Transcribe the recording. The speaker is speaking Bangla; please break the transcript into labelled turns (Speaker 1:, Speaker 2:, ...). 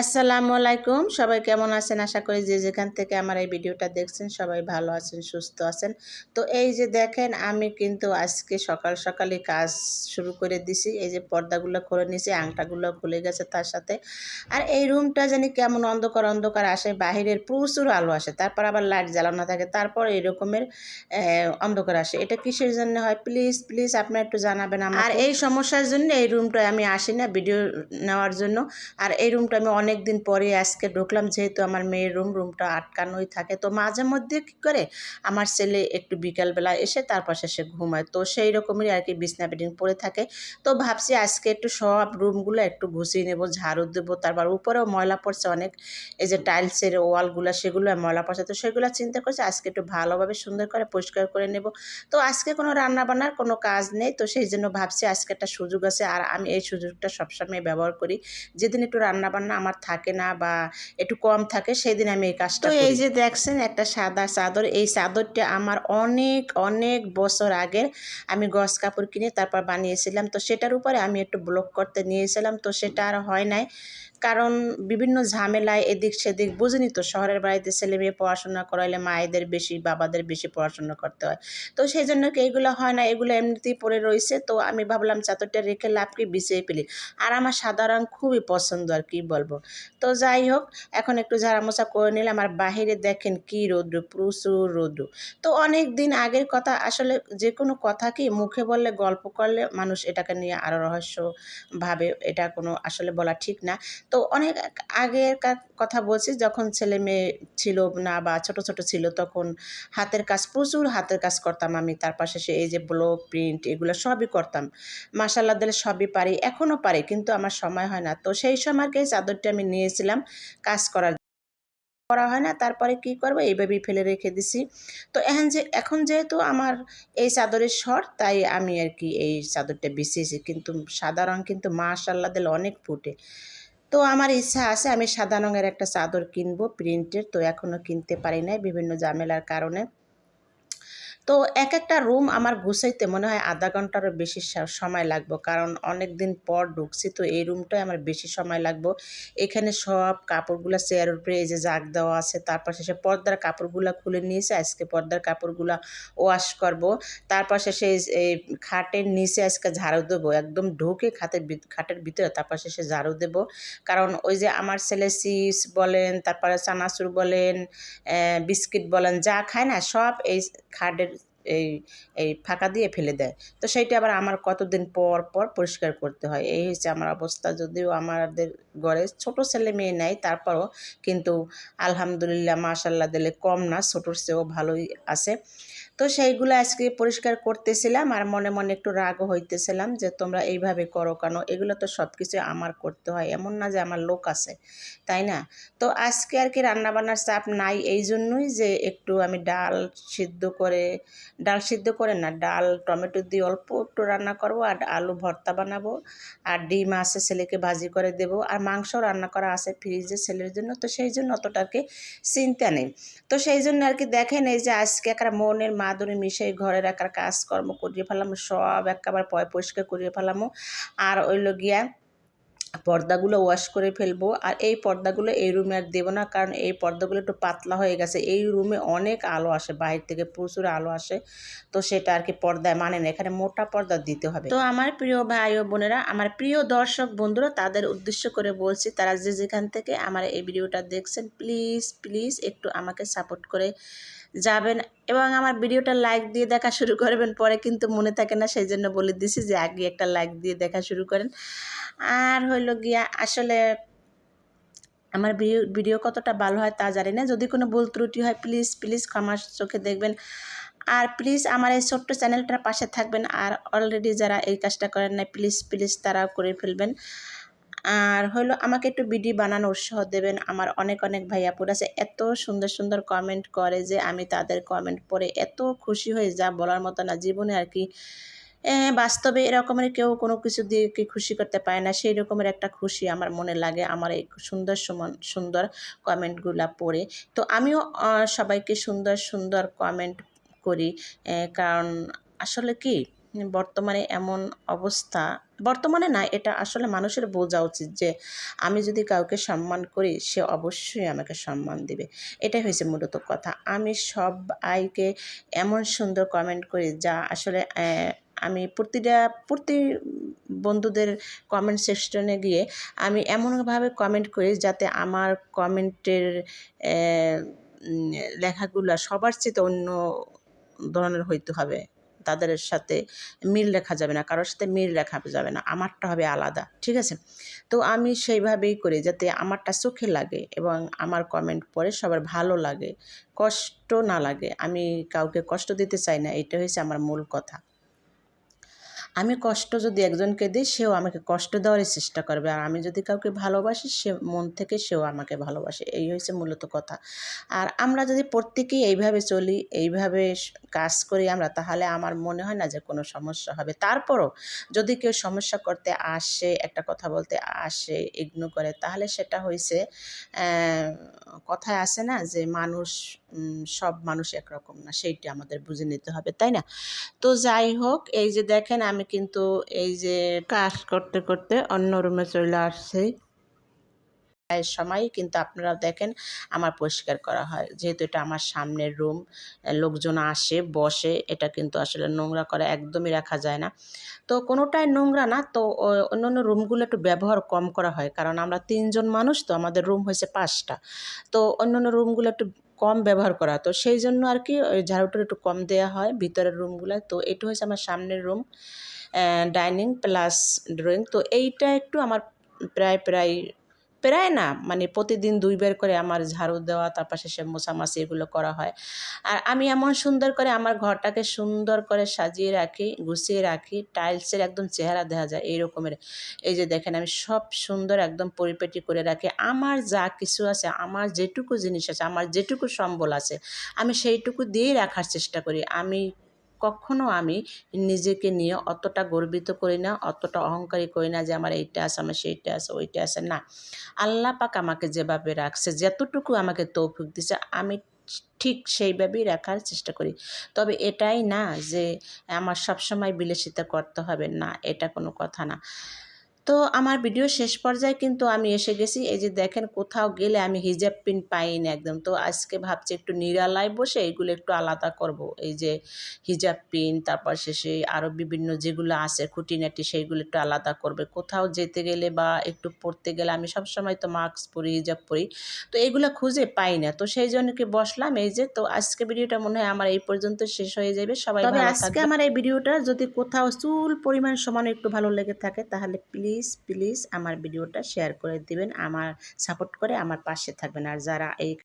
Speaker 1: আসসালামু আলাইকুম। সবাই কেমন আছেন? আশা করি যে যেখান থেকে আমার এই ভিডিওটা দেখছেন, সবাই ভালো আছেন, সুস্থ আছেন। তো এই যে দেখেন, আমি কিন্তু আজকে সকাল সকালে কাজ শুরু করে দিছি। এই যে পর্দাগুলো খুলে নিয়েছি আংটাগুলো খুলে গেছে তার সাথে। আর এই রুমটা জানি কেমন অন্ধকার অন্ধকার আসে, বাহিরের প্রচুর আলো আসে, তারপর আবার লাইট জ্বালানো থাকে, তারপর এই রকমের অন্ধকার আসে। এটা কিসের জন্য হয়? প্লিজ প্লিজ আপনারা একটু জানাবেন আমার আর এই সমস্যার জন্য এই রুমটায় আমি আসি না, ভিডিও নেওয়ার জন্য। আর এই রুমটা আমি অনেক দিন পরে আজকে ঢুকলাম, যেহেতু আমার মেয়ের রুম রুমটা আটকানোই থাকে। তো মাঝে মধ্যে কী করে, আমার ছেলে একটু বিকালবেলা এসে তার পাশে সে ঘুমায়। তো সেই রকমেরই আর কি বিছনা বেডিং পরে থাকে। তো ভাবছি আজকে একটু সব রুমগুলো একটু ঘুষিয়ে নেব, ঝাড়ু দেবো, তারপর উপরেও ময়লা পড়ছে অনেক। এই যে টাইলসের ওয়ালগুলো সেগুলো ময়লা পড়ছে। তো সেগুলো চিন্তা করছে আজকে একটু ভালোভাবে সুন্দর করে পরিষ্কার করে নেব। তো আজকে কোনো রান্না বান্নার কোনো কাজ নেই, তো সেই জন্য ভাবছি আজকে একটা সুযোগ আছে। আর আমি এই সুযোগটা সবসময় ব্যবহার করি। যেদিন একটু রান্না বান্না আমার থাকে না বা একটু কম থাকে সেদিন আমি এই কাজটা তো এই যে দেখছেন একটা সাদা চাদর এই চাদরটা আমার অনেক অনেক বছর আগের আমি গস কাপড় কিনে তারপর বানিয়েছিলাম। তো সেটার উপরে আমি একটু ব্লক করতে নিয়েছিলাম। তো সেটা আর হয় নাই। কারণ বিভিন্ন ঝামেলায় এদিক সেদিক বুঝিনি তো শহরের বাড়িতে ছেলে মেয়ে পড়াশোনা করাইলে মায়েদের বেশি, বাবাদের বেশি পড়াশোনা করতে হয়। তো সেই জন্য কি এইগুলো হয় না, এগুলো এমনিতেই পড়ে রয়েছে। তো আমি ভাবলাম চাদরটা রেখে লাভ কি, বিছিয়ে ফেলি। আর আমার সাদা খুবই পছন্দ আর কি বলব। তো যাই হোক, এখন একটু ঝাড়ামোছা করে নিলাম আর বাহিরে দেখেন কি রৌদ্র, প্রচুর রৌদ্র। তো অনেক দিন আগের কথা, আসলে যে কোনো কথা কি মুখে বললে, গল্প করলে মানুষ এটাকে নিয়ে আরও রহস্য ভাবে এটা কোনো আসলে বলা ঠিক না। তো অনেক আগেরকার কথা বলছি, যখন ছেলে মেয়ে ছিল না বা ছোট ছোট ছিল তখন হাতের কাজ, প্রচুর হাতের কাজ করতাম আমি। তার পাশে সে এই যে ব্লক প্রিন্ট এগুলো সবই করতাম। মাসাল্লা দিলে সবই পারি, এখনও পারি, কিন্তু আমার সময় হয় না। তো সেই সময়কে চাদরটি আমি নিয়েছিলাম কাজ করার করা হয় না, তারপরে কি করব? এইভাবেই ফেলে রেখে দিছি। তো এখন যে, এখন যেহেতু আমার এই চাদরের শর্ট তাই আমি আর কি এই চাদরটা বিছিয়েছি। কিন্তু সাদা রং কিন্তু মাশাল্লাহ দিলে অনেক ফুটে। তো আমার ইচ্ছা আছে আমি সাদা রঙের একটা চাদর কিনবো, প্রিন্টের, তো এখনও কিনতে পারি নাই বিভিন্ন ঝামেলার কারণে। তো এক একটা রুম আমার গুছাইতে মনে হয় আধা ঘন্টারও বেশি সময় লাগবো। কারণ অনেক দিন পর ঢুকছি তো এই রুমটাই আমার বেশি সময় লাগবো। এখানে সব কাপড়গুলো চেয়ারের উপরে এই যে জাগ দেওয়া আছে তারপর শেষে পর্দার কাপড়গুলো খুলে নিয়েছে, আজকে পর্দার কাপড়গুলো ওয়াশ করব। তারপর শেষে এই খাটের নিচে আজকে ঝাড়ু দেবো, একদম ঢুকে খাটের খাটের ভিতরে তারপর শেষে ঝাড়ু দেবো। কারণ ওই যে আমার ছেলে চিপস বলেন, তারপরে চানাচুর বলেন বিস্কিট বলেন, যা খায় না সব এই খাটের এই এই ফাঁকা দিয়ে ফেলে দেয়। তো সেইটা আবার আমার কতদিন পর পর পরিষ্কার করতে হয়। এই হচ্ছে আমার অবস্থা। যদিও আমাদের ঘরে ছোট ছেলে মেয়ে নেয় তারপরও কিন্তু আলহামদুলিল্লাহ মাশাল্লাহ দিলে কম না, ছোটোর চেয়েও ভালোই আছে। তো সেইগুলো আজকে পরিষ্কার করতেছিলাম আর মনে মনে একটু রাগও হইতেছিলাম যে তোমরা এইভাবে করো কেন? এগুলো তো সব কিছু আমার করতে হয়। এমন না যে আমার লোক আছে, তাই না? তো আজকে আর কি রান্নাবান্নার চাপ নাই এই জন্যই যে একটু আমি ডাল সিদ্ধ করে, ডাল সিদ্ধ করে না, ডাল, টমেটো দিয়ে অল্প একটু রান্না করব আর আলু ভর্তা বানাবো আর ডিম আছে ছেলেকে ভাজি করে দেব আর মাংস রান্না করা আছে ফ্রিজে ছেলের জন্য। তো সেই জন্য অতটাকে চিন্তা নেই। তো সেই জন্য আর কি দেখেন এই যে আজকে একটা মনের মাদুরি মিশাই ঘরের একার কাজকর্ম করিয়ে ফেলাম, সব একেবারে পয় পরিষ্কার করিয়ে ফেলাম। আর ওইল গিয়া পর্দাগুলো ওয়াশ করে ফেলব। আর এই পর্দাগুলো এই রুমে আর দেবো না, কারণ এই পর্দাগুলো একটু পাতলা হয়ে গেছে। এই রুমে অনেক আলো আসে, বাইরে থেকে প্রচুর আলো আসে। তো সেটা আর কি পর্দায় মানে না, এখানে মোটা পর্দা দিতে হবে। তো আমার প্রিয় ভাই ও বোনেরা, আমার প্রিয় দর্শক বন্ধুরা, তাদের উদ্দেশ্য করে বলছি, তারা যে যেখান থেকে আমার এই ভিডিওটা দেখছেন প্লিজ প্লিজ একটু আমাকে সাপোর্ট করে যাবেন। এবং আমার ভিডিওটা লাইক দিয়ে দেখা শুরু করবেন, পরে কিন্তু মনে থাকে না, সেই জন্য বলে দিছি যে আগে একটা লাইক দিয়ে দেখা শুরু করেন। আর হইল গিয়া আসলে আমার ভিডিও ভিডিও কতটা ভালো হয় তা জানি না। যদি কোনো ভুল ত্রুটি হয় প্লিজ প্লিজ ক্ষমার চোখে দেখবেন। আর প্লিজ আমার এই ছোট্ট চ্যানেলটার পাশে থাকবেন। আর অলরেডি যারা এই কাজটা করেন না প্লিজ প্লিজ তারাও করে ফেলবেন। আর হলো আমাকে একটু ভিডিও বানানো উৎসাহ দেবেন। আমার অনেক অনেক ভাইয়াপুর আছে, এত সুন্দর সুন্দর কমেন্ট করে যে আমি তাদের কমেন্ট পড়ে এত খুশি হয়ে যা বলার মতো না। জীবনে আর কি বাস্তবে এরকমের কেউ কোনো কিছু দিয়ে কি খুশি করতে পারে না সেই রকমের একটা খুশি আমার মনে লাগে আমার এই সুন্দর সুন্দর কমেন্টগুলো পড়ে। তো আমিও সবাইকে সুন্দর সুন্দর কমেন্ট করি কারণ আসলে কি বর্তমানে এমন অবস্থা, বর্তমানে না, এটা আসলে মানুষের বোঝা উচিত যে আমি যদি কাউকে সম্মান করি, সে অবশ্যই আমাকে সম্মান দিবে। এটাই হয়েছে মূলত কথা। আমি সব আইকে এমন সুন্দর কমেন্ট করি যা আসলে আমি প্রতিটা, প্রতি বন্ধুদের কমেন্ট সেকশনে গিয়ে আমি এমনভাবে কমেন্ট করি যাতে আমার কমেন্টের লেখাগুলো সবার চেয়ে অন্য ধরনের হইতে হবে। তাদের সাথে মিল রেখা যাবে না, কারোর সাথে মিল রেখা যাবে না, আমারটা হবে আলাদা, ঠিক আছে? তো আমি সেইভাবেই করি যাতে আমারটা চোখে লাগে এবং আমার কমেন্ট পরে সবার ভালো লাগে, কষ্ট না লাগে, আমি কাউকে কষ্ট দিতে চাই না এটা হয়েছে আমার মূল কথা। আমি কষ্ট যদি একজনকে দিই, সেও আমাকে কষ্ট দেওয়ারই চেষ্টা করবে। আর আমি যদি কাউকে ভালোবাসি, সে মন থেকে সেও আমাকে ভালোবাসে। এই হয়েছে মূলত কথা। আর আমরা যদি প্রত্যেকেই এইভাবে চলি, এইভাবে কাজ করি আমরা, তাহলে আমার মনে হয় না যে কোনো সমস্যা হবে। তারপরও যদি কেউ সমস্যা করতে আসে, একটা কথা বলতে আসে ইগনো করে, তাহলে সেটা হয়েছে কথায় আসে না যে মানুষ সব মানুষ একরকম না, সেইটা আমাদের বুঝে নিতে হবে, তাই না? তো যাই হোক, এই যে দেখেন আমি কিন্তু এই যে কাজ করতে করতে অন্য রুমে চলে আসছি। প্রায় সময় কিন্তু আপনারা দেখেন আমার পরিষ্কার করা হয়। যেহেতু এটা আমার সামনের রুম লোকজন আসে, বসে, এটা কিন্তু আসলে নোংরা করা একদমই রাখা যায় না। তো কোনোটাই নোংরা না, তো ও- অন্যান্য রুমগুলো একটু ব্যবহার কম করা হয়। কারণ আমরা তিনজন মানুষ, তো আমাদের রুম হয়েছে পাঁচটা। তো অন্যান্য রুমগুলো একটু কম ব্যবহার করা। তো সেই জন্য আর কি, ওই ঝাড়ুটা একটু কম দেওয়া হয় ভিতরের রুমগুলো তো এটা হয়েছে আমার সামনের রুম ডাইনিং প্লাস ড্রয়িং তো এইটা একটু আমার প্রায় প্রায় প্রায় না মানে প্রতিদিন দুইবার করে আমার ঝাড়ু দেওয়া তারপর শেষে মোছামাছি এগুলো করা হয়। আর আমি এমন সুন্দর করে আমার ঘরটাকে সুন্দর করে সাজিয়ে রাখি, গুছিয়ে রাখি টাইলসের একদম চেহারা দেখা যায় এই রকমের এই যে দেখেন, আমি সব সুন্দর একদম পরিপেটি করে রাখি। আমার যা কিছু আছে, আমার যেটুকু জিনিস আছে, আমার যেটুকু সম্বল আছে, আমি সেইটুকু দিয়েই রাখার চেষ্টা করি। আমি কখনো আমি নিজেকে নিয়ে অতটা গর্বিত করি না, অতটা অহংকারী করি না যে আমার এইটা আছে, আমার সেইটা আছে, ওইটা আছে, না। আল্লাহ পাক আমাকে যেভাবে রাখছে, যতটুকু আমাকে তৌফিক দিছে, আমি ঠিক সেইভাবেই রাখার চেষ্টা করি। তবে এটাই না যে আমার সবসময় বিলাসিতা করতে হবে, না, এটা কোনো কথা না। তো আমার ভিডিও শেষ পর্যায়ে কিন্তু আমি এসে গেছি। এই যে দেখেন কোথাও গেলে আমি হিজাব পিন পাই না একদম। তো আজকে ভাবছি একটু নিরালায় বসে এইগুলো একটু আলাদা করব। এই যে হিজাব পিন তারপর শেষে আরও বিভিন্ন যেগুলো আছে খুঁটিনাটি সেইগুলো একটু আলাদা করবে। কোথাও যেতে গেলে বা একটু পড়তে গেলে আমি সবসময় তো মাস্ক পরি হিজাব পরি। তো এগুলো খুঁজে পাই না। তো সেই জন্য কি বসলাম এই যে। তো আজকে ভিডিওটা মনে হয় আমার এই পর্যন্ত শেষ হয়ে যাবে। সবাই আজকে আমার এই ভিডিওটা যদি কোথাও চুল পরিমাণ সমান একটু ভালো লেগে থাকে তাহলে প্লিজ প্লিজ আমার ভিডিওটা শেয়ার করে দিবেন, আমার সাপোর্ট করে আমার পাশে থাকবেন। আর যারা এই